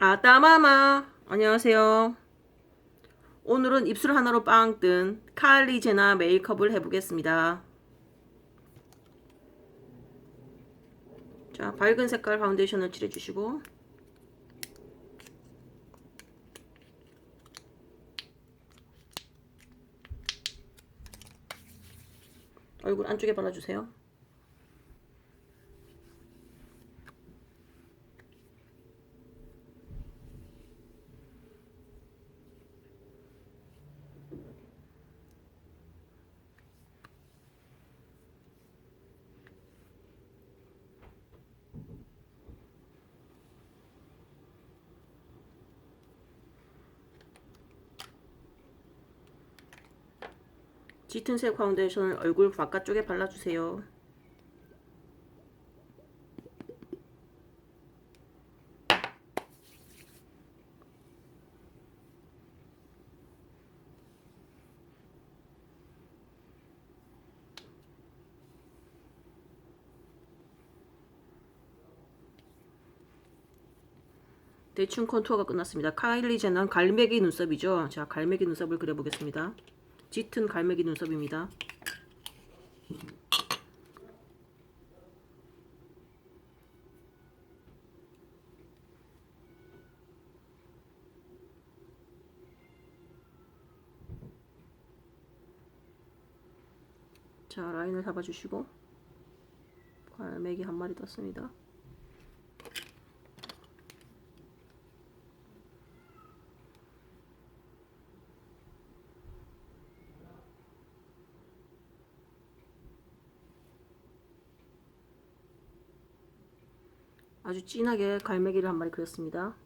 아따마마. 안녕하세요. 오늘은 입술 하나로 빵 뜬 칼리 제나 메이크업을 해보겠습니다. 자 밝은 색깔 파운데이션을 칠해주시고. 얼굴 안쪽에 발라주세요 짙은 색 파운데이션을 얼굴 바깥쪽에 발라주세요. 대충 컨투어가 끝났습니다. 카일리 제는 갈매기 눈썹이죠. 자, 갈매기 눈썹을 그려보겠습니다. 짙은 갈매기 눈썹입니다. 자, 라인을 잡아주시고 갈매기 한 마리 떴습니다. 아주 진하게 갈매기를 한 마리 그렸습니다.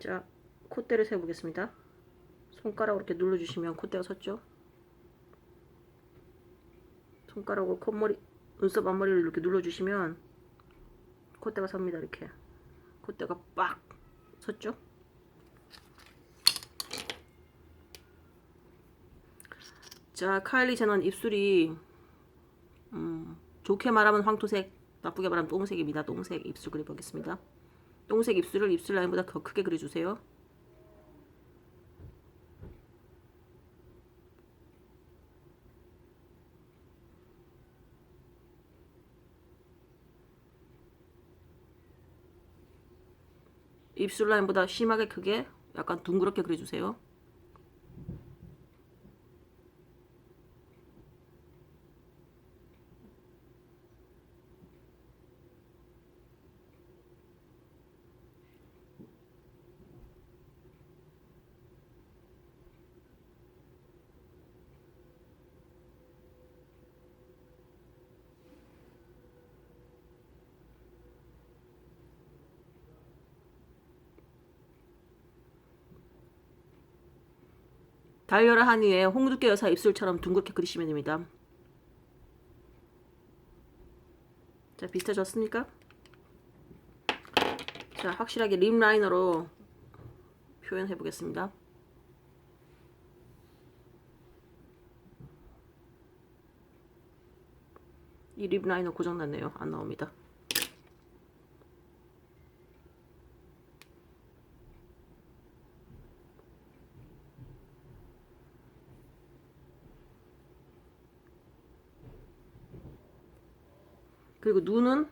자, 콧대를 세보겠습니다. 손가락으로 이렇게 눌러주시면 콧대가 섰죠? 손가락으로 콧머리, 눈썹 앞머리를 이렇게 눌러주시면 콧대가 섭니다. 이렇게 콧대가 빡 섰죠? 자, 카일리 제넌 입술이 음, 좋게 말하면 황토색, 나쁘게 말하면 똥색입니다. 똥색 입술 그려보겠습니다. 똥색 입술을 입술 라인보다 더 크게 그려주세요. 입술 라인보다 심하게 크게 약간 둥그렇게 그려주세요. 달려라 한이의 홍두깨 여사 입술처럼 둥그렇게 그리시면 됩니다. 자, 비슷해졌습니까? 자, 확실하게 립 라이너로 표현해 보겠습니다. 이 립 라이너 고장났네요. 안 나옵니다. 그리고 눈은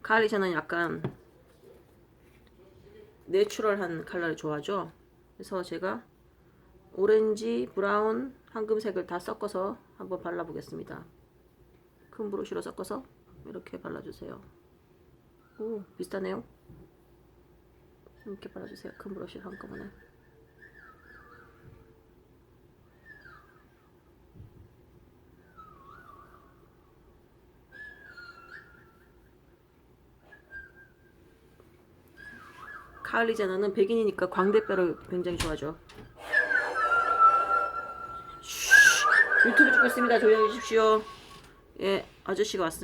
카리샤는 약간 내추럴한 컬러를 좋아하죠. 그래서 제가 오렌지, 브라운, 황금색을 다 섞어서 한번 발라보겠습니다. 큰 브러쉬로 섞어서 이렇게 발라주세요. 오, 비슷하네요. 이렇게 발라주세요. 큰 브러쉬 한꺼번에. 제너는 백인이니까 광대뼈를 굉장히 좋아하죠. 슈, 유튜브 찍고 있습니다. 조용히 해주십시오. 예, 아저씨가 왔습니다.